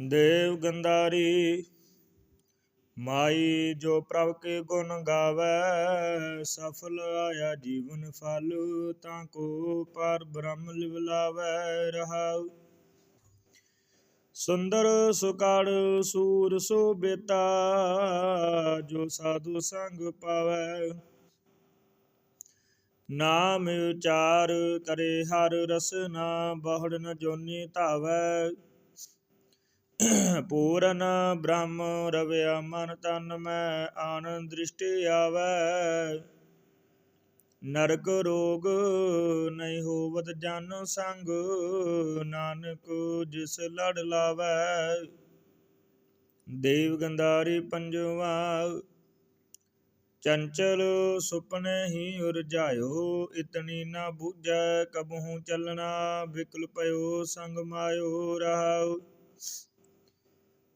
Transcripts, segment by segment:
ਦੇਵ ਗੰਧਾਰੀ, ਮਾਈ ਜੋ ਪ੍ਰਭ ਕੇ ਗੁਣ ਗਾਵੇ, ਸਫਲ ਆਇਆ ਜੀਵਨ ਫਲ, ਤਾਂ ਕੋ ਪਰ ਬ੍ਰਹਮ ਲਿਵ ਲਾਵੇ ਰਹਾਉ। ਸੁੰਦਰ ਸੁਕਾੜ ਸੂਰ ਸੋਬੇਤਾ ਜੋ ਸਾਧੂ ਸੰਗ ਪਾਵੇ। ਨਾਮ ਉਚਾਰ ਕਰੇ ਹਰ ਰਸਨਾ, ਬਹੁੜ ਨ ਜੋਨੀ ਧਾਵੈ। ਪੂਰਨ ਬ੍ਰਹਮ ਰਵਿਆ ਮਨ ਤਨ ਮੈਂ ਆਨੰਦ ਦ੍ਰਿਸ਼ਟਿ ਆਵੈ। ਨਰਕ ਰੋਗ ਨਹੀਂ ਹੋਵਤ ਜਨ ਸੰਗ, ਨਾਨਕ ਜਿਸ ਲੜ ਲਾਵੈ। ਦੇਵ ਗੰਧਾਰੀ ਪੰਜਵਾ, ਚੰਚਲ ਸੁਪਨੇ ਹੀ ਉਰਜਾਇਓ, ਇਤਨੀ ਨਾ ਬੂਝੈ ਕਬਹੂ ਚੱਲਣਾ ਵਿਕਲ ਪਇਓ ਸੰਗ ਮਾਇਓ ਰਹਾਉ।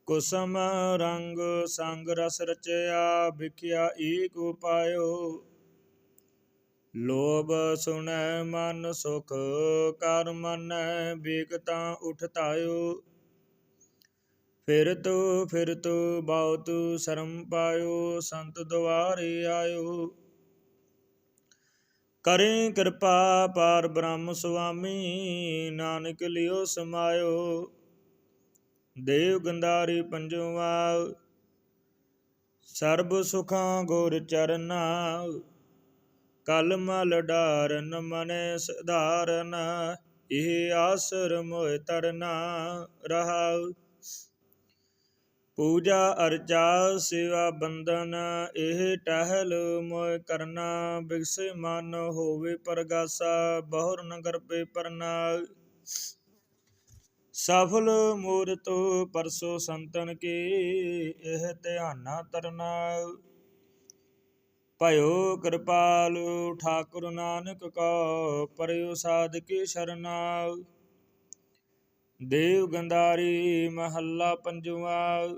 ਕੁਸਮ ਰੰਗ ਸੰਗ ਰਸ ਰਚਿਆ, ਵਿਖਿਆ ਏਕ ਉਪਾਇਓ। ਲੋਭ ਸੁਣੈ ਮਨ ਸੁਖ, ਕਰ ਮਨੈ ਤਾਂ ਉਠਤਾਇਓ ਫਿਰ ਤੋ ਫਿਰ ਤੋ ਬਹੁਤ ਸ਼ਰਮ ਪਾਇਓ, ਸੰਤ ਦੁਆਰੇ ਆਇਓ। ਕਰੇ ਕਿਰਪਾ, ਪਾਰ ਬ੍ਰਹਮ ਸੁਆਮੀ, ਨਾਨਕ ਲਿਓ ਸਮਾਇਓ। ਦੇਵ ਗੰਧਾਰੀ ਪੰਜਵਾ ਸਰਬ ਸੁਖਾਂ ਗੁਰ ਚਰਨਾ, ਕਲ ਮਲ ਮਨੇ ਸਧਾਰਨ, ਇਹ ਆਸਰ ਮੋਇ ਤਰਨਾ ਰਹਾਉ। ਪੂਜਾ ਅਰਚਾ ਸੇਵਾ ਬੰਦਨ ਇਹ ਟਹਿਲ ਮੋਇ ਕਰਨਾ, ਬਿਗਸੇ ਮਨ ਹੋਵੇ ਪਰਗਾਸਾ, ਬਹੁਰ ਨਗਰ ਪੇ ਪਰਨਾ ਸਫਲ ਮੂਰਤ ਪਰਸੋ ਸੰਤਨ ਕੀ, ਇਹ ਧਿਆਨਾ ਤਰਨਾ ਭਇਓ ਕਿਰਪਾਲ ਠਾਕੁਰ ਨਾਨਕ ਕੋ, ਪਰਿਉ ਸਾਧਕੀ ਸ਼ਰਨਾ ਦੇਵ ਗੰਧਾਰੀ ਮਹੱਲਾ ਪੰਜਵਾ।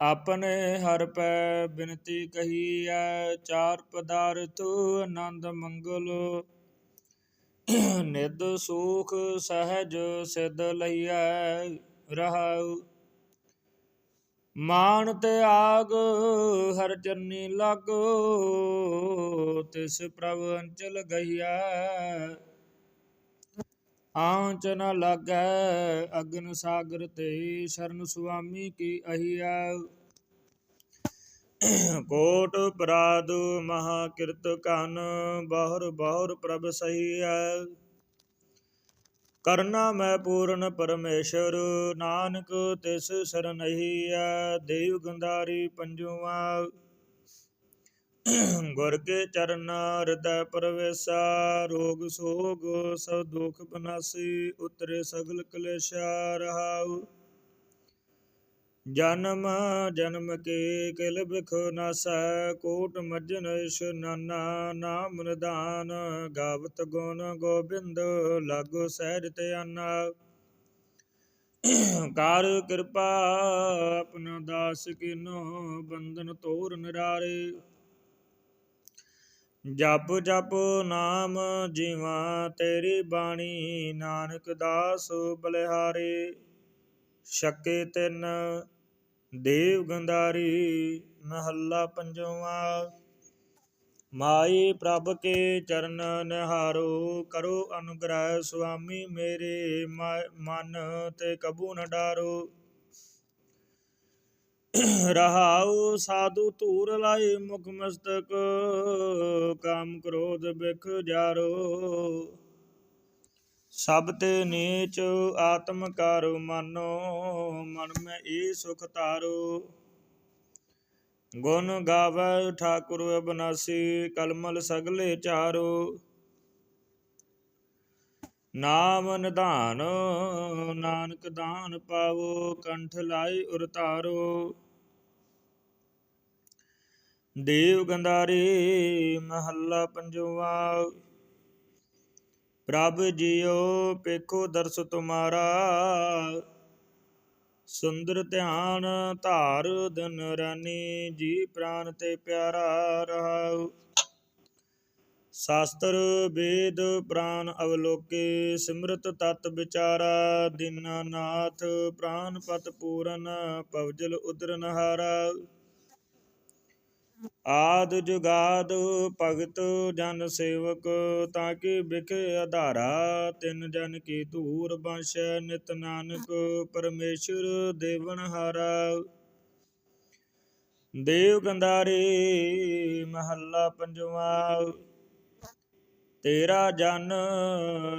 ਆਪਣੇ ਹਰ ਪੈ ਬਿਨਤੀ ਕਹੀਐ, ਚਾਰ ਪਦਾਰਥ ਆਨੰਦ ਮੰਗਲ। ਨਿਦ ਸੂਖ ਸਹਿਜ ਸਿਧ ਲਈਐ ਰਹਾਉ। ਮਾਨ ਤੇ ਆਗ ਹਰ ਚਰਨੀ ਲਾਗੋ, ਤਿਸ ਪ੍ਰਭ ਅੰਚਲ ਗਈਐ। ਆਂਚ ਨ ਲਾਗੈ ਅਗਨ ਸਾਗਰ ਤੇ, ਸ਼ਰਨ ਸੁਆਮੀ ਕੀ ਅਹੀਆ ਕੋਟ ਅਪਰਾਧ ਮਹਾ ਕਿਰਤ ਕਨ ਬਹੁਰ ਬਹੁਰ ਪ੍ਰਭ ਸਹੀਐ। ਕਰਨਾ ਮੈਂ ਪੂਰਨ ਪਰਮੇਸ਼ਰ, ਨਾਨਕ ਤਿਸ ਸਰਨਹੀਐ ਦੇਵ ਗੰਧਾਰੀ ਪੰਜਵਾ ਗੁਰ ਕੇ ਚਰਨ ਹਿਰਦੈ ਪਰਵੇਸਾ। ਰੋਗ ਸੋਗ ਸਭ ਦੁਖ ਬਨਾਸੀ, ਉਤਰੇ ਸਗਲ ਕਲੇਸ਼ਾ ਰਹਾਉ। ਜਨਮ ਜਨਮ ਕੇ ਕਿਲ ਬਿਖ ਨਾਸੈ, ਕੋਟ ਮਜਨ ਇਸ਼ ਨਾਨਾ, ਨਾਮ ਨਿਦਾਨ, ਗਾਵਤ ਗੁਣ ਗੋਬਿੰਦ, ਲਾਗੋ ਸਹਿਜ ਤੇ ਕਰ ਕਿਰਪਾ ਆਪਣਾ ਦਾਸ ਕਿਨੋ, ਬੰਧਨ ਤੋਰ ਨਿਰਾਰੇ। ਜਪ ਜਪ ਨਾਮ ਜੀਵਾ, ਤੇਰੀ ਬਾਣੀ ਨਾਨਕ ਦਾਸ ਬਲਿਹਾਰੇ। ਛੱਕੇ ਤਿਨ ਦੇਵ ਗੰਧਾਰੀ ਮਹੱਲਾ ਪੰਜਵਾ। ਮਾਈ ਪ੍ਰਭ ਕੇ ਚਰਨ ਨਿਹਾਰੋ, ਕਰੋ ਅਨੁਗ੍ਰਹਿ ਸੁਆਮੀ ਮੇਰੇ ਮਨ ਤੇ ਕਬੂ ਨ ਡਾਰੋ। ਰਹਾਉ ਸਾਧੂ ਧੂਰ ਲਾਈ ਮੁਖ ਮਸਤਕ, ਕਾਮ ਕ੍ਰੋਧ ਬਿਖ ਜਾਰੋ। ਸਭ ਤੇ ਨੀਚ ਆਤਮ ਕਰੋ ਮਨੋ, ਮਨ ਮੈਂ ਏ ਸੁਖ ਤਾਰੋ ਗੁਣ ਗਾਵੇ ਠਾਕੁਰ ਅਬਨਾਸੀ, ਕਲਮਲ ਸਗਲੇ ਚਾਰੋ। ਨਾਮ ਨਿਧਾਨ, ਨਾਨਕ ਦਾਨ ਪਾਵੋ, ਕੰਠ ਲਾਈ ਉਰਤਾਰੋ। ਦੇਵ ਗੰਧਾਰੀ, ਮਹੱਲਾ ਪੰਜਵਾ। ਪ੍ਰਭ ਜੀਓ ਪੇਖੋ ਦਰਸ ਤੁਮਾਰਾ। ਸੁੰਦਰ ਧਿਆਨ ਧਾਰ ਦਿਨ ਰਾਨੀ, ਜੀ ਪ੍ਰਾਨ ਤੇ ਪਿਆਰਾ ਰਹਾਉ। ਸ਼ਾਸਤਰ ਵੇਦ ਪ੍ਰਾਨ ਅਵਲੋਕੇ, ਸਿਮਰਤ ਤਤ ਵਿਚਾਰਾ ਦੀਨਾਨਾਥ ਪ੍ਰਾਨ ਪਤ ਪੂਰਨ ਪਵਜਲ ਉਦਰਨ ਹਾਰਾ। ਆਦ ਜੁਗਾਦ ਭਗਤ ਜਨ ਸੇਵਕ, ਤਾਂ ਕਿ ਬਿਖ ਆਧਾਰਾ ਤਿੰਨ ਜਨ ਕੀ ਧੂਰ ਬੰਸ਼ ਨਿਤ ਨਾਨਕ ਪਰਮੇਸ਼ਰ ਦੇਵਨ ਹਾਰਾ। ਦੇਵ ਗੰਧਾਰੀ ਮਹੱਲਾ ਪੰਜਵਾ, ਤੇਰਾ ਜਨ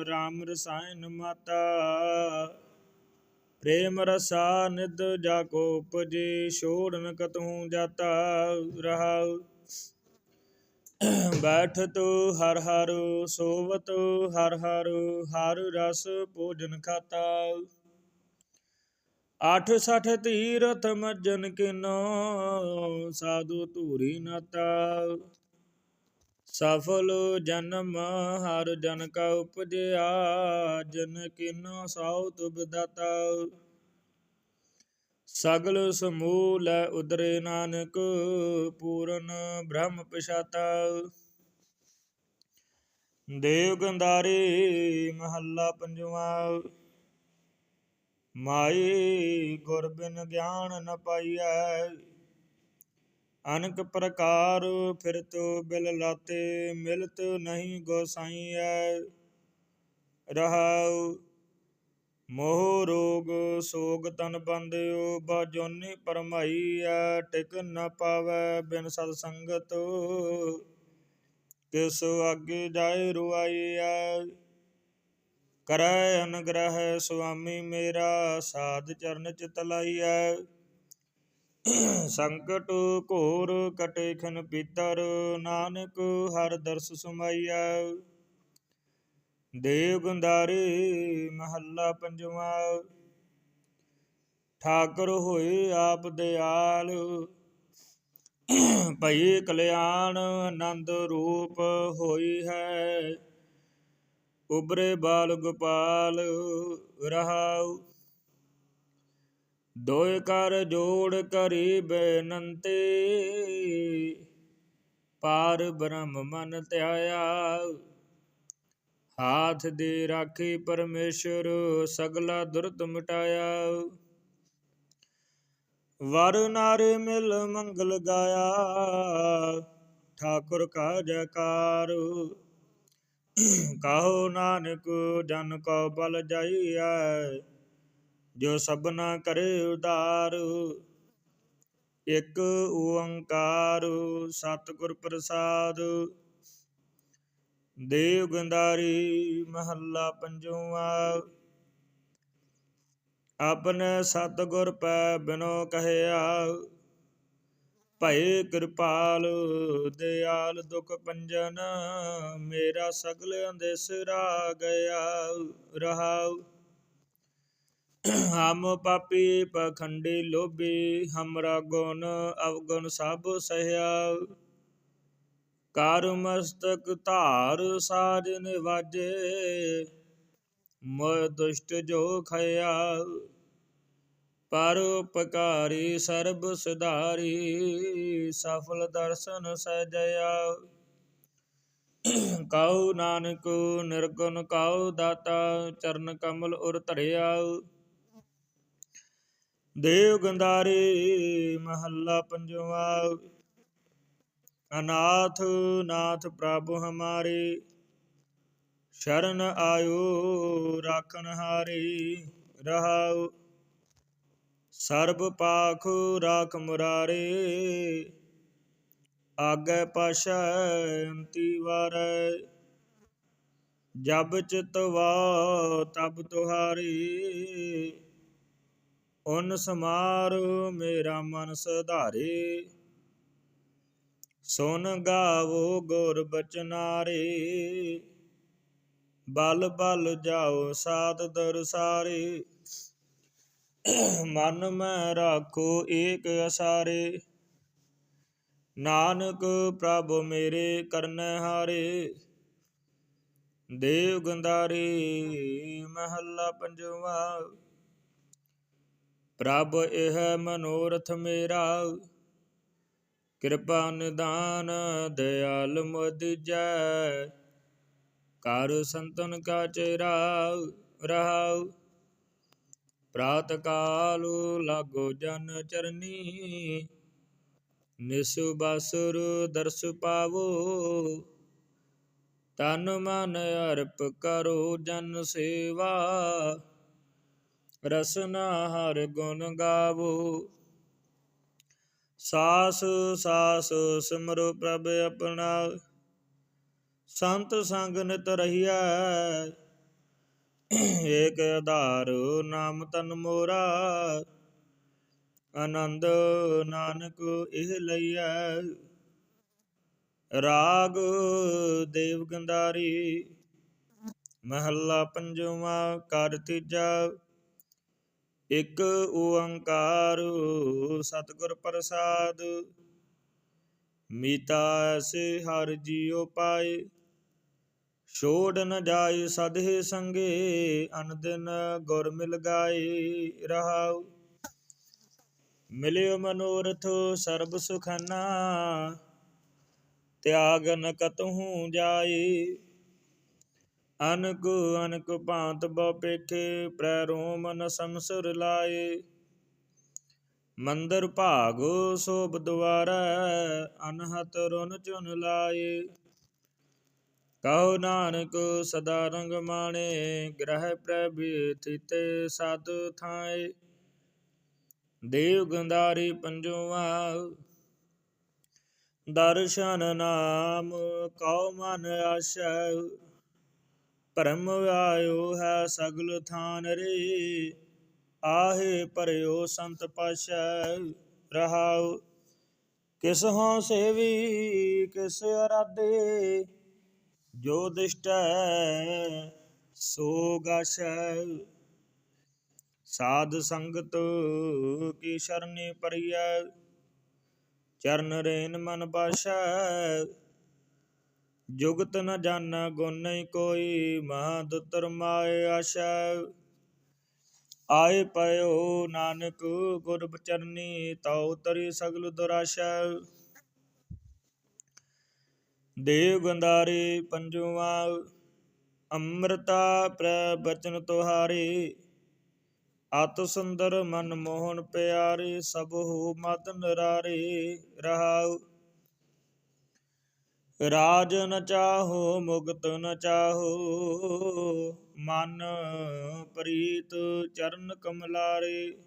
RAM ਰਸਾਇਣ ਮਾਤਾ। ਪ੍ਰੇਮ ਰਸਾ ਨਿਦ ਜਾ ਕੋ ਉਪਜੇ, ਛੋੜਨ ਕਤਹੂ ਜਾਤਾ ਰਹਾਉ। ਬੈਠ ਤੋ ਹਰ ਹਰ, ਸੋਵਤ ਹਰ ਹਰ ਹਰ ਰਸ ਭੋਜਨ ਖਾਤਾ ਆਠ ਸਠ ਤੀਰਥ ਮੱਜਨ ਕਿਨੋ, ਸਾਧੂ ਧੂਰੀ ਨਾਤਾ ਸਫਲ ਜਨਮ, ਹਰ ਜਨ ਕਾ ਉਪਜਿਆ, ਜਨ ਕਿਨੋ ਸਾਉ ਤੁਬ ਦਾਤਾ। ਸਗਲ ਸਮੂਲ ਉਦਰੇ ਨਾਨਕ, ਪੂਰਨ ਬ੍ਰਹਮ ਪਛਾਤਾ। ਦੇਵ ਗੰਧਾਰੀ ਮਹੱਲਾ ਪੰਜਵਾ। ਮਾਈ ਗੁਰ ਬਿਨ ਗਿਆਨ ਨ ਪਾਈਐ ਅਨਕ ਪ੍ਰਕਾਰ ਫਿਰਤ ਬਿਲ ਲਾਤੇ, ਮਿਲਤ ਨਹੀਂ ਗੋਸਾਈਐ। ਰਹਾਉ ਮੋਹ ਰੋਗ, ਸੋਗ ਤਨ ਬੰਦਿਓ ਬਾਜੋਨੀ ਪਰਮਾਈਐ। ਟਿਕ ਨ ਪਾਵੈ ਬਿਨ ਸਤ ਸੰਗਤ, ਕਿਸ ਅੱਗੇ ਜਾਏ ਰੁਆਈਐ। ਕਰੈ ਅਨਗ੍ਰਹਿ ਸੁਆਮੀ ਮੇਰਾ, ਸਾਧ ਚਰਨ ਚਿਤ ਲਾਈਐ। ਸੰਕਟ ਘੋਰ ਕਟੇ ਖਨ ਪੀਤਰ, ਨਾਨਕ ਹਰ ਦਰਸ ਸੁਮਾਈਐ ਦੇਵ ਗੰਧਾਰੀ ਮਹੱਲਾ ਪੰਜਵਾ। ਠਾਕੁਰ ਹੋਏ ਆਪ ਦਿਆਲ। ਭਈ ਕਲਿਆਣ ਆਨੰਦ ਰੂਪ ਹੋਈ ਹੈ। ਉਬਰੇ ਬਾਲ ਗੋਪਾਲ ਰਹਾਉ। ਦੋਇ ਕਰ ਜੋੜ ਕਰੀ ਬੇਨੰਤੀ ਪਾਰ ਬ੍ਰਹਮ ਮਨ ਧਿਆਇਆ। ਹਾਥ ਦੇ ਰਾਖੀ ਪਰਮੇਸ਼ਰ ਸਗਲਾ ਦੁਰਤ ਮਿਟਾਇਆ। ਵਰ ਨਾਰੇ ਮਿਲ ਮੰਗਲ ਗਾਇਆ, ਠਾਕੁਰ ਕਾ ਜੈਕਾਰ ਕਾਹੋ ਨਾਨਕ ਜਨ ਕੋ ਬਲ ਜਾਈਐ ਜੋ ਸਭਨਾ ਕਰੇ ਉਦਾਰ ਇਕ ਓੰਕਾਰ ਸਤਿਗੁਰ ਪ੍ਰਸਾਦ। ਦੇਵ ਗੰਦਾਰੀ ਮਹੱਲਾ ਪੰਜਵਾ, ਆਪਣੇ ਸਤਿਗੁਰ ਪੈ ਬਿਨੋ ਕਹਿਆ, ਭਏ ਕਿਰਪਾਲ ਦਿਆਲ ਦੁਖ ਪੰਜਨ, ਮੇਰਾ ਸਗਲ ਅੰਦੇਸਰਾ ਗਿਆ, ਰਹਾਉ। ਹਮ ਪਾਪੀ ਪਖੰਡੀ ਲੋਭੀ, ਹਮਰਾ ਗੁਣ ਅਵਗੁਣ ਸਭ ਸਹਿਆ। ਕਰ ਮਸਤਕ ਧਾਰ ਸਾਜ ਨਿਵਾਜੇ ਮੋਇ ਦੁਸ਼ਟ ਜੋ ਖਇਆ। ਪਰ ਸਰਬ ਸੁਧਾਰੀ, ਸਫਲ ਦਰਸ਼ਨ ਸਜਿਆ। ਕਉ ਨਾਨਕ, ਨਿਰਗੁਣ ਕਉ ਦਾਤਾ, ਚਰਨ ਕਮਲ ਉਰ ਧਰਿਆ। ਦੇਵ ਗੰਧਾਰੀ ਮਹੱਲਾ ਪੰਜਵਾ। ਅਨਾਥ ਨਾਥ ਪ੍ਰਭ ਹਮਾਰੇ, ਸ਼ਰਨ ਆਇਓ ਰਾਖਣ ਹਾਰੇ ਰਹਾਉ ਸਰਬ ਪਾਖ ਰਾਖ ਮੁਰਾਰੇ, ਆਗੇ ਪਾਸ਼ਾ ਅੰਤੀ ਵਾਰੈ। ਜਬ ਚਿਤ ਵਾ ਤਬ ਤੁਹਾਰੀ ਉਨ ਸਮਾਰ ਮੇਰਾ ਮਨ ਸੁਧਾਰੇ। ਸੁਨ ਗਾਵੋ ਗੁਰ ਬਚਨਾਰੇ। ਬਲ ਬਲ ਜਾਓ ਸਾਧ ਦਰਸਾਰੇ। ਮਨ ਮੈਂ ਰਾਖੋ ਏਕ ਅਸਾਰੇ। ਨਾਨਕ ਪ੍ਰਭ ਮੇਰੇ ਕਰਨ ਹਾਰੇ। ਦੇਵ ਗੰਧਾਰੀ ਮਹੱਲਾ ਪੰਜਵਾ। ਪ੍ਰਭ ਇਹ ਮਨੋਰਥ ਮੇਰਾ। ਕਿਰਪਾ ਨਿਦਾਨ ਦਿਆਲ ਮੁਦਜੈ ਕਰ ਸੰਤਨ ਕਾ ਚੇਰਾ ਰਹਾਉ। ਪ੍ਰਾਤ ਕਾਲ ਲਾਗੋ ਜਨ ਚਰਨੀ। ਨਿਸੁ ਬਸੁਰ ਦਰਸ ਪਾਵੋ। ਤਨ ਮਨ ਅਰਪ ਕਰੋ ਜਨ ਸੇਵਾ। ਰਸਨਾ ਹਰ ਗੁਣ ਗਾਵੋ। ਸਾਸ ਸਾਸ ਸਿਮਰੋ ਪ੍ਰਭ ਆਪਣਾ। ਸੰਤ ਸੰਗ ਨਿਤ ਰਹੀਐ। ਏਕ ਆਧਾਰ ਨਾਮ ਤਨ ਮੋਰਾ। ਆਨੰਦ ਨਾਨਕ ਇਹ ਲਈਐ। ਰਾਗ ਦੇਵ ਗੰਧਾਰੀ। ਮਹੱਲਾ ਪੰਜਵਾਂ ਕਰ ਤੀਜਾ। ਇਕ ਓੰਕਾਰ ਸਤਿਗੁਰ ਪ੍ਰਸਾਦ, ਮੀਤਾ ਐਸੇ ਹਰ ਜੀਉ ਪਾਏ। ਛੋੜ ਨ ਜਾਏ ਸਦਹਿ ਸੰਗੇ ਅਨਦਿਨ ਗੁਰ ਮਿਲ ਗਾਏ ਰਹਾਉ। ਮਿਲਿਓ ਮਨੋਰਥ ਸਰਬ ਸੁਖਨਾ, ਤਿਆਗ ਨ ਕਤਹੂ ਜਾਏ। ਅਨਕ ਅਨਕ ਭਾਂਤ ਬਉ ਪੇਖੇ, ਪ੍ਰੈ ਰੋਮ ਨ ਸੰਸਰ ਲਾਏ। ਮੰਦਰ ਭਾਗ ਸੋਭ ਦੁਆਰੈ, ਅਨਹਤ ਰੁਨ ਚੁਨ ਲਾਏ। ਕਹੋ ਨਾਨਕ, ਸਦਾ ਰੰਗ ਮਾਣੇ, ਗ੍ਰਹਿ ਪ੍ਰਭੀ ਥਿਤੇ ਸਦ ਥਾਏ। ਦੇਵ ਗੰਧਾਰੀ ਪੰਜਵਾ ਦਰਸ਼ਨ ਨਾਮ ਕਉ ਮਨ ਆਸ਼ੈ। ਭਰਮ ਆਇਓ ਹੈ ਸਗਲ ਥਾਨ ਰੇ। ਆਹੇ ਪਰਿਓ ਸੰਤ ਪਾਸ਼ੈ ਰਹਾਉ। ਕਿਸ ਹਉ ਸੇਵੀ, ਕਿਸ ਅਰਾਧੇ। ਜੋ ਦਿਸ਼ਟੈ, ਸੋ ਗਾਸ਼ੈ। ਸਾਧ ਸੰਗਤ ਕੀ ਸ਼ਰਨੀ ਪਰਿਐ ਚਰਨ ਰੇਨ ਮਨ ਬਾਸ਼ੈ। ਜੁਗਤ ਨ ਜਾਣਾ ਗੁਨਈ ਕੋਈ ਮਹਾ ਦੁਤਰ ਮਾਏ ਆਸ਼ਾ। ਆਏ ਪਇਓ ਨਾਨਕ, ਗੁਰ ਬਚਰਨੀ ਤਉ ਤਰੀ ਸਗਲ ਦੁਰਾਸ਼ਾ। ਦੇਵ ਗੰਧਾਰੀ ਪੰਜਵਾ ਅੰਮ੍ਰਿਤਾ ਪ੍ਰੈ ਬਚਨ ਤੁਹਾਰੇ। ਅਤ ਸੁੰਦਰ ਮਨ ਮੋਹਨ ਪਿਆਰੇ, ਸਭ ਹੋ ਮਤ ਨਰਾਰੇ ਰਹਾਉ। ਰਾਜ ਨ ਚਾਹੋ, ਮੁਕਤ ਨ ਚਾਹੋ। ਮਨ ਪ੍ਰੀਤ ਚਰਨ ਕਮਲਾਰੇ।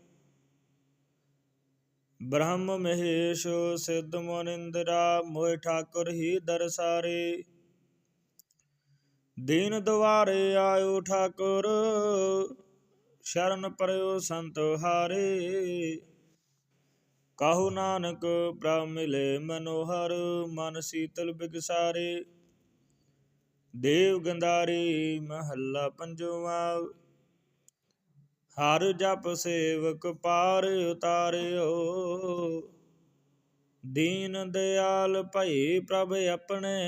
ਬ੍ਰਹਮ ਮਹੇਸ਼ ਸਿੱਧ ਮਨਿੰਦਰਾ ਮੋਹਿ ਠਾਕੁਰ ਹੀ ਦਰਸਾਰੇ। ਦੀਨ ਦੁਆਰੇ ਆਇਓ ਠਾਕੁਰ, ਸ਼ਰਨ ਪਰਿਓ ਸੰਤ ਹਾਰੇ। ਕਾਹੂ ਨਾਨਕ ਪ੍ਰਭ ਮਿਲੇ ਮਨੋਹਰ, ਮਨ ਸੀਤਲ ਬਿਗਸਾਰੇ। ਦੇਵ ਗੰਧਾਰੀ ਮਹੱਲਾ ਪੰਜਵਾ। ਹਰ ਜਪ ਸੇਵਕ ਪਾਰ ਉਤਾਰਿਓ। ਦੀਨ ਦਿਆਲ ਭਈ ਪ੍ਰਭ ਆਪਣੇ।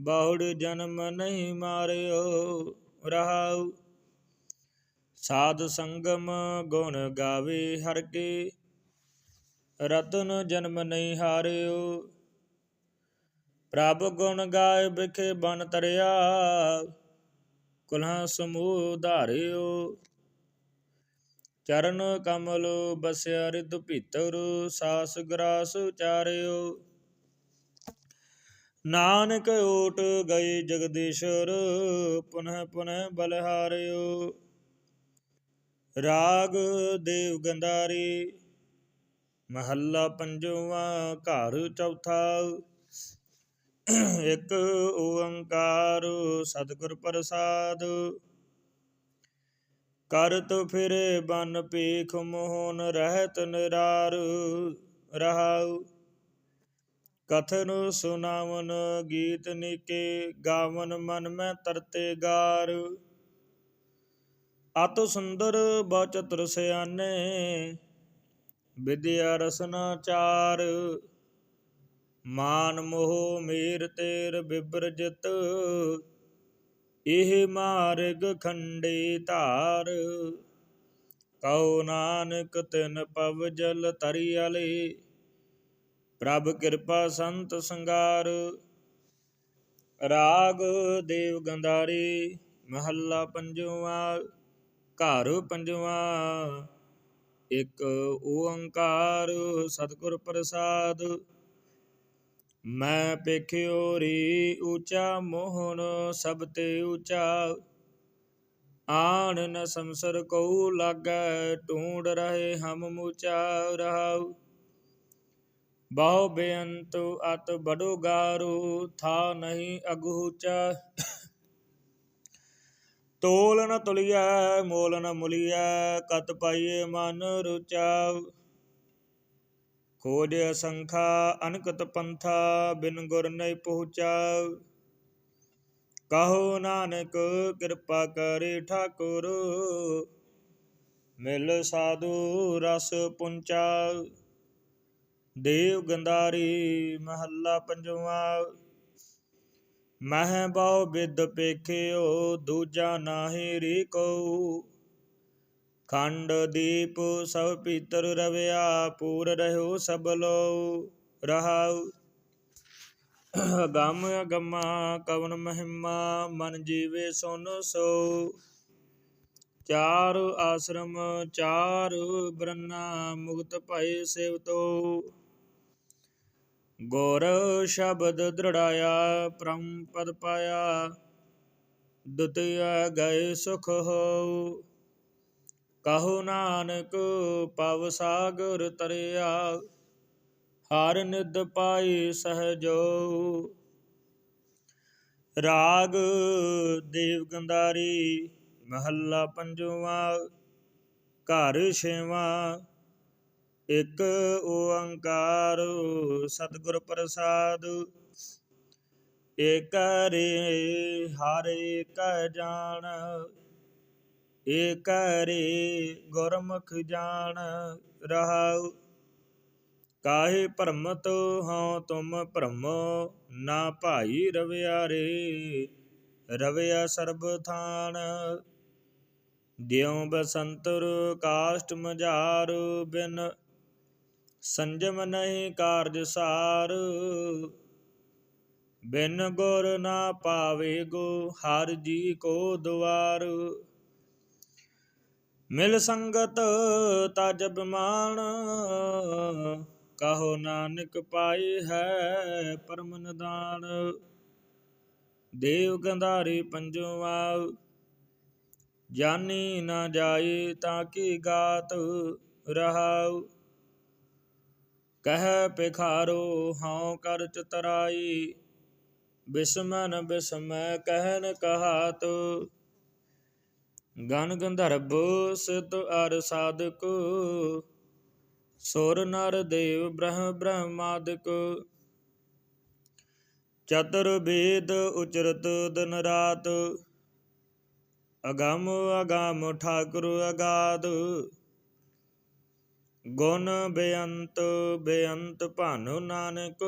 ਬਾਹੁੜ ਜਨਮ ਨਹੀਂ ਮਾਰਿਓ, ਰਹਾਉ। ਸਾਧ ਸੰਗਮ ਗੁਣ ਗਾਵੇ ਹਰ ਕੇ। ਰਤਨ ਜਨਮ ਨਹੀਂ ਹਾਰਿਓ। ਪ੍ਰਭ ਗੁਣ ਗਾਏ ਬਿਖੇ ਬਨ ਤਰਿਆ, ਕੁਲਹਾਂ ਸਮੂਹ ਧਾਰਿਓ। ਚਰਨ ਕਮਲ ਬਸਿਆ ਰਿਦ ਭੀਤਰ, ਸਾਸ ਗਰਾਸ ਉਚਾਰਿਓ ਨਾਨਕ ਓਟ ਗਏ ਜਗਦੀਸ਼ਰ, ਪੁਨਹ ਪੁਨਹ ਬਲਹਾਰਿਓ ਰਾਗ ਦੇਵ ਗੰਧਾਰੀ ਮਹੱਲਾ ਪੰਜਵਾ, ਘਰ ਚੌਥਾ। ਇੱਕ ਓੰਕਾਰ ਸਤਿਗੁਰ ਪ੍ਰਸਾਦ। ਕਰਤ ਫਿਰੇ ਬਨ ਪੀਖ ਮੋਹਨ ਰਹਿਤ ਨਿਰਾਰ ਰਹਾਉ। ਕਥਨ ਸੁਨਾਵਨ ਗੀਤ ਨਿਕੇ, ਗਾਵਨ ਮਨ ਮੈਂ ਤਰਤੇ ਗਾਰ। ਅਤ ਸੁੰਦਰ ਬਚਤਰ ਸਿਆਨੇ ਵਿਦਿਆ ਰਸਨਾ ਚਾਰ ਮਾਨ ਮੋਹ ਮੇਰ ਤੇਰ ਬਿਬਰਜਤ, ਇਹ ਮਾਰਗ ਖੰਡੇ ਧਾਰ। ਕਉ ਨਾਨਕ ਤਿਨ ਪਵ ਜਲ ਤਰੀ ਅਲੇ ਪ੍ਰਭ ਕਿਰਪਾ ਸੰਤ ਸੰਗਾਰ। ਰਾਗ ਦੇਵ ਗੰਧਾਰੀ, ਮਹੱਲਾ ਪੰਜਵਾ, ਘਰ ਪੰਜਵਾ। ਇਕ ਓੰਕਾਰ ਸਤਿਗੁਰ ਪ੍ਰਸਾਦ। ਮੈਂ ਪੇਖਿਓ ਰੀ ਊਚਾ ਮੋਹਨ, ਸਭ ਤੇ ਊਚਾ ਆਣ ਨ ਸੰਸਰ ਕਉ ਲਾਗੈ, ਢੂੰਡ ਰਹੇ ਹਮ ਮੂਚਾ ਰਹਾਉ। ਬਹੁ ਬੇਅੰਤ ਅਤ ਬੜੋ ਗਾਰੂ ਥਾ ਨਹੀਂ ਅਗੂਚਾ ਤੋਲ ਨ ਤੁਲਿਐ, ਮੋਲ ਨ ਮੁਲਿਐ, ਕਤ ਪਾਈਏ ਮਨ ਰੁਚਾਉ ਖੋਜ ਅਸੰਖਾ, ਅਨਕਤ ਪੰਥਾ, ਬਿਨ ਗੁਰ ਨਹੀਂ ਪਹੁੰਚਾਉ ਕਹੋ ਨਾਨਕ, ਕਿਰਪਾ ਕਰੇ ਠਾਕੁਰ, ਮਿਲ ਸਾਧੂ ਰਸ ਪੁੰਚਾ। ਦੇਵ ਗੰਧਾਰੀ ਮਹੱਲਾ ਪੰਜਵਾ। ਮਹਿ ਬਹੁ ਬਿਦ ਪੇਖਿਓ, ਦੂਜਾ ਨਾਹੀ ਰੀ ਖੰਡ ਦੀਪ ਸਭ ਪੀਤਰ ਰਵਿਆ, ਪੂਰ ਰਹਿਓ ਸਭ ਲੋ ਰਹਾਉ। ਗਮ ਅਗਮਾ, ਕਵਨ ਮਹਿਮਾ, ਮਨ ਜੀਵੇ ਸੁਨ ਸੋ ਚਾਰ ਆਸ਼ਰਮ, ਚਾਰ ਬਰਨਾ ਮੁਕਤ ਭਏ ਸੇਵਤੋ ਗੁਰ ਸ਼ਬਦ ਦ੍ਰਿੜਾਇਆ, ਪ੍ਰਮ ਪਦ ਪਾਇਆ ਦੁਤਿਆ ਗਏ ਸੁਖ ਹੋ ਕਹੋ ਨਾਨਕ, ਪਵ ਸਾਗਰ ਤਰਿਆ, ਹਰ ਨਿਦ ਪਾਈ ਸਹਜੋ ਰਾਗ ਦੇਵ ਗੰਧਾਰੀ, ਮਹੱਲਾ ਪੰਜਵਾ, ਘਰ ਛੇਵਾਂ ਇਕ ਓੰਕਾਰ ਸਤਿਗੁਰ ਪ੍ਰਸਾਦ, ਏਕ ਰੇ ਹਰ ਏਕ ਜਾਣ, ਏਕ ਰੇ ਗੁਰਮੁਖ ਜਾਣ ਰਹਾਉ। ਕਾਹੇ ਭਰਮਤ ਹਉ ਤੁਮ ਭਰਮੋ, ਨਾ ਭਾਈ ਰਵਿਆ ਰੇ, ਰਵਿਆ ਸਰਬ ਥਾਨ। ਦਿਉ ਬਸੰਤਰ ਕਾਸ਼ਟ ਮਝਾਰ ਬਿਨ ਸੰਜਮ ਨਹੀਂ ਕਾਰਜ ਸਾਰ। ਬਿਨ ਗੁਰ ਨਾ ਪਾਵੇ ਗੋ ਹਰ ਜੀ ਕੋ ਦੁਆਰ। ਮਿਲ ਸੰਗਤ ਤਜ ਬਿਮਾਨ, ਕਹੋ ਨਾਨਕ ਪਾਈ ਹੈ ਪਰਮ ਨਿਦਾਨ। ਦੇਵ ਗੰਧਾਰੀ ਪੰਜਵਾ ਜਾਣੀ ਨਾ ਜਾਏ ਤਾਂ ਕੀ ਗਾਤ ਰਹਾਉ। ਕਹਿ ਪਿਖਾਰੋ ਹਉ ਕਰ ਚਤਰਾਈ। ਬਿਸਮਨ ਬਿਸਮੈ ਕਹਿਨ ਕਹਾਤ। ਗਨ ਗੰਧਰਬ ਸਿਧ ਅਰ ਸਾਧਕ। ਸੁਰ ਨਰ ਦੇਵ ਬ੍ਰਹਮ ਬ੍ਰਹਮਾਦਿਕ। ਚਤੁਰ ਵੇਦ ਉਚਰਤ ਦਿਨ ਰਾਤ। ਅਗੰਮ ਅਗੰਮ ਠਾਕੁਰ ਅਗਾਧ ਗੁਣ ਬੇਅੰਤ ਬੇਅੰਤ ਭਾਨੁ ਨਾਨਕ।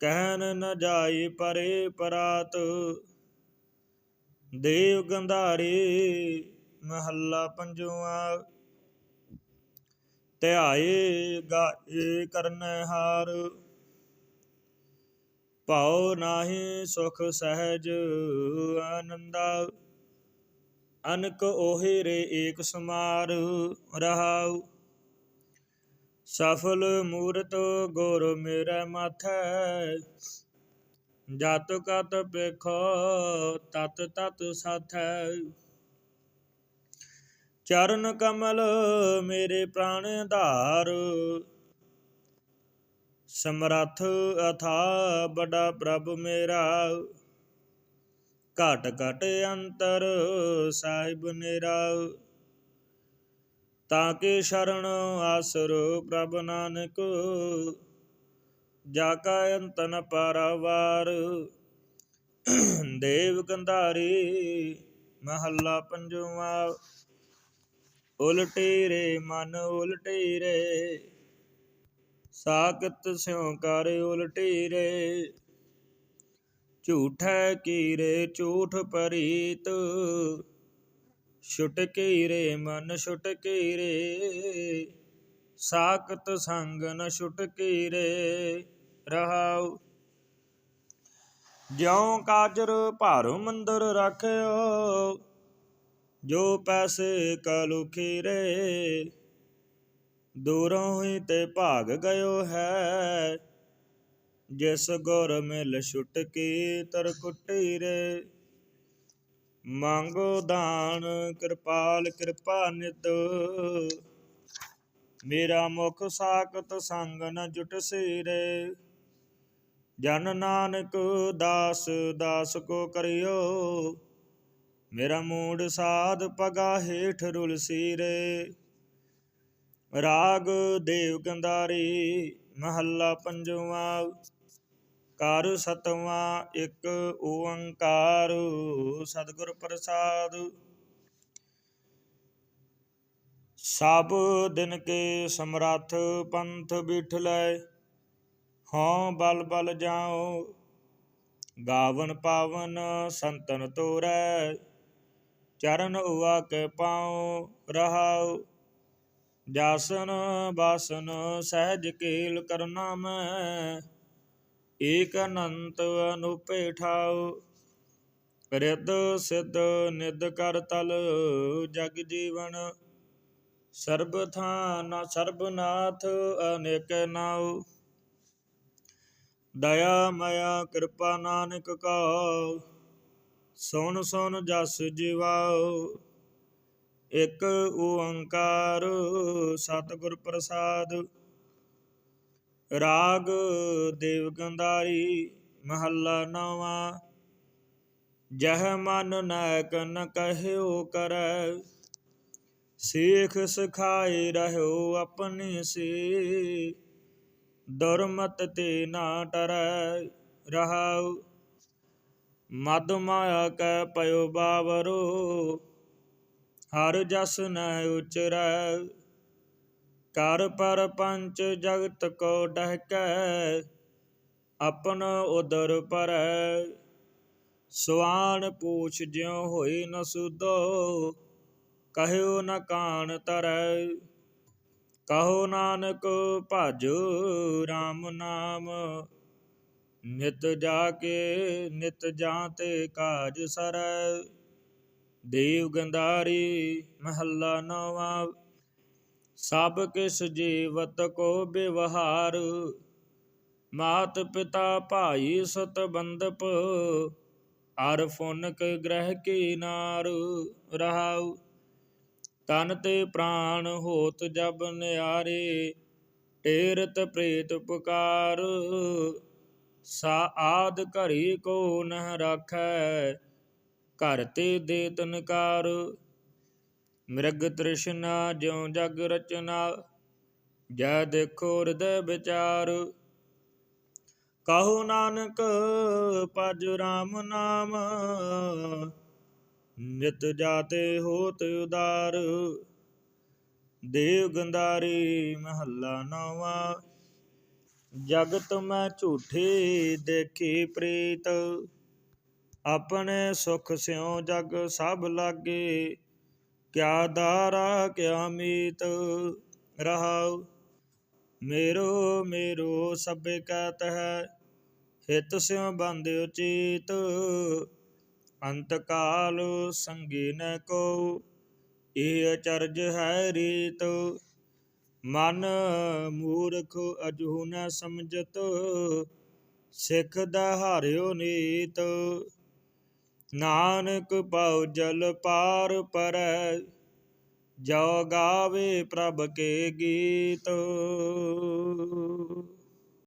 ਕਹਿਨ ਨ ਜਾਈ ਪਰੇ ਪਰਾਤ। ਦੇਵ ਗੰਧਾਰੀ ਮਹੱਲਾ ਪੰਜਵਾ। ਧਿਆਏ ਗਾਏ ਕਰਨ ਹਾਰ। ਭਾਉ ਨਾਹੀ ਸੁਖ ਸਹਿਜ ਆਨੰਦਾ। ਅਨਕ ਉਹੇ ਰੇ ਏਕ ਸਮਾਰ ਰਹਾਉ। ਸਫਲ ਮੂਰਤ ਗੁਰ ਮੇਰੇ ਮਾਥੈ, ਜਤ ਕਤ ਪੇਖੋ ਤਤ ਤਤ ਸਾਥੈ। ਚਰਨ ਕਮਲ ਮੇਰੇ ਪ੍ਰਾਣ ਧਾਰ, ਸਮਰਥ ਅਥਾ ਬੜਾ ਪ੍ਰਭ ਮੇਰਾ। ਘਟ ਘਟ ਅੰਤਰ ਸਾਹਿਬ ਨੇਰਾ। ਤਾਂ ਕੇ ਸ਼ਰਨ ਆਸਰੋ ਪ੍ਰਭ ਨਾਨਕ, ਜਾ ਕਾ ਅੰਤ ਨ ਦੇਵ ਕੰਧਾਰੀ ਮਹੱਲਾ ਪੰਜਵਾ। ਉਲਟੇ ਰੇ ਮਨ ਉਲਟੇ ਰੇ। ਸਾਕਤ ਸਿਉ ਕਰ ਉਲਟੇ ਰੇ। ਝੂਠੈ ਕੀਰੇ ਝੂਠ ਪਰੀਤ ਛੁਟ ਕੀਰੇ ਮਨ ਛੁਟ ਕੀਰੇ ਸਾਖਤ ਸੰਗ ਨ ਛੁਟਕੀ ਰੇ ਰਹਾਉ ਜਿਉ ਕਾਜਰ ਭਾਰੂ ਮੰਦਰ ਰੱਖਿਓ ਜੋ ਪੈਸੇ ਕਲੁਖੀ ਰੇ ਦੂਰੋਂ ਹੋਈ ਤੇ ਭਾਗ ਗਇਓ ਹੈ ਜਿਸ ਗੁਰ ਮਿਲ ਛੁਟਕੀ ਤਰ ਕੁੱਟੀ ਰੇ। ਮੰਗੋ ਦਾਨ, ਕਿਰਪਾਲ, ਕਿਰਪਾ ਨਿਤ ਮੇਰਾ ਮੁਖ ਸਾਖਤ ਸੰਗ ਨ ਜੁਟ ਰੇ ਜਨ ਨਾਨਕ ਦਾਸ ਦਾਸ ਕੋ ਕਰਿਓ। ਮੇਰਾ ਮੂਡ ਸਾਧ ਪਗਾ ਹੇਠ ਰੁਲਸੀ ਰੇ ਰਾਗ ਦੇਵ ਗੰਦਾਰੀ ਮਹੱਲਾ ਪੰਜਵਾ। ਕਰ ਸਤਵਾ ਇੱਕ ਓੰਕਾਰ, ਸਤਿਗੁਰ ਪ੍ਰਸਾਦ। ਸਭ ਦਿਨ ਕੇ ਸਮਰੱਥ ਪੰਥ ਬਿਠਲੈ, ਹਉ ਬਲ ਬਲ ਜਾਉ, ਗਾਵਨ ਪਾਵਨ ਸੰਤਨ ਤੋਰੈ, ਚਰਨ ਉਆ ਕੇ ਪਾਉ ਰਹਾਉ। ਜਾਸਨ ਬਾਸਨ ਸਹਿਜ ਕੇਲ ਕਰਨਾ ਮੈਂ ਏਕ ਅਨੰਤ ਅਨੂਪੇ ਠਾਉ ਰਿੱਧ ਸਿੱਧ ਨਿਦ ਕਰ ਤਲ, ਜਗ ਜੀਵਨ ਸਰਬ ਥਾਨ ਸਰਬਨਾਥ ਅਨੇਕ ਨਾਉ। ਦਇਆ ਮਇਆ ਕਿਰਪਾ ਨਾਨਕ ਕਾ ਸੁਣ ਸੁਣ ਜਸ ਜੀਵਾਓ ਇਕ ਓੰਕਾਰ ਸਤਿਗੁਰ ਪ੍ਰਸਾਦ ਰਾਗ ਦੇਵ ਗੰਧਾਰੀ ਮਹੱਲਾ ਨਵਾਂ। ਜਹ ਮਨ ਨਾਇਕ ਨ ਕਹਿਓ ਕਰੈ, ਸੇਖ ਸਿਖਾਏ ਰਹਿਓ ਆਪਣੀ ਸੇ ਦੁਰਮਤ ਤੇ ਨਾ ਟਰੈ ਰਹਾਉ। ਮਦ ਮਾਇਆ ਕੈ ਪਇਓ ਬਾਵਰੋ, ਹਰ ਜਸ ਨ ਉਚਰੈ। ਕਰ ਪਰ ਪੰਚ ਜਗਤ ਕੋ ਡਹਕੈ, ਆਪਨ ਉਦਰ ਪਰੈ। ਸੁਆਨ ਪੂਛ ਜਿਉ ਹੋਈ ਨ ਸੁਦੋ ਕਹਿਓ ਨ ਕਾਣ ਤਰੈ। ਕਹੋ ਨਾਨਕ, ਭਜ RAM ਨਾਮ। ਨਿਤ ਜਾ ਕੇ ਨਿਤ ਜਾਂ ਤੇ ਕਾਜ ਸਰੈ। ਦੇਵ ਗੰਧਾਰੀ ਮਹੱਲਾ ਨਵਾਂ। ਸਭ ਕਿਸ ਜੀਵਤ ਕੋ ਵਿਵਹਾਰ, ਮਾਤ ਪਿਤਾ ਭਾਈ ਸਤ ਬੰਦਪ ਅਰ ਫੁਨਕ ਗ੍ਰਹਿ ਕੀ ਨਾਰ ਰਹਾਉ। ਤਨ ਤੇ ਪ੍ਰਾਣ ਹੋਤ ਜਬ ਨਿਆਰੇ, ਟੇਰਤ ਪ੍ਰੇਤ ਪੁਕਾਰ। ਸਾ ਆਦ ਘਰੀ ਕੋ ਨਹ ਰਾਖੈ, ਘਰ ਤੇ ਦੇ ਤਨਕਾਰ। ਮਿਰਗ ਤ੍ਰਿਸ਼ਨਾ ਜਿਉ ਜਗ ਰਚਨਾ, ਜੈ ਦੇਖੋ ਹਿਰਦੈ ਵਿਚਾਰ। ਕਹੋ ਨਾਨਕ ਪਜ ਰਾਮ ਨਾਮ, ਨਿਤ ਜਾਤੇ ਹੋਤ ਉਦਾਰ। ਦੇਵ ਗੰਧਾਰੀ ਮਹੱਲਾ ਨਵਾਂ, ਜਗਤ ਮੈਂ ਝੂਠੇ ਦੇਖੀ ਪ੍ਰੀਤ। ਆਪਣੇ ਸੁਖ ਸਿਉ ਜਗ ਸਭ ਲਾਗੇ। ਕਿਆ ਦਾਰਾ ਕਿਆ ਮੀਤ ਰਹਾਉ। ਮੇਰੋ ਮੇਰੋ ਸਭੇ ਕਹਤ ਹੈ ਹਿਤ ਸਿਉ ਬੰਦ ਉਚੀਤ। ਅੰਤ ਕਾਲ ਸੰਗੀ ਨ ਕੋ ਇਹ ਅਚਰਜ ਹੈ ਰੀਤ। ਮਨ ਮੂਰਖ ਅਜੂ ਨ ਸਮਝਤ, ਸਿੱਖ ਦਾ ਹਾਰਿਓ ਨੀਤ। ਨਾਨਕ ਪਉ ਜਲ ਪਾਰ ਪਰੈ ਜੋ ਗਾਵੇ ਪ੍ਰਭ ਕੇ ਗੀਤ।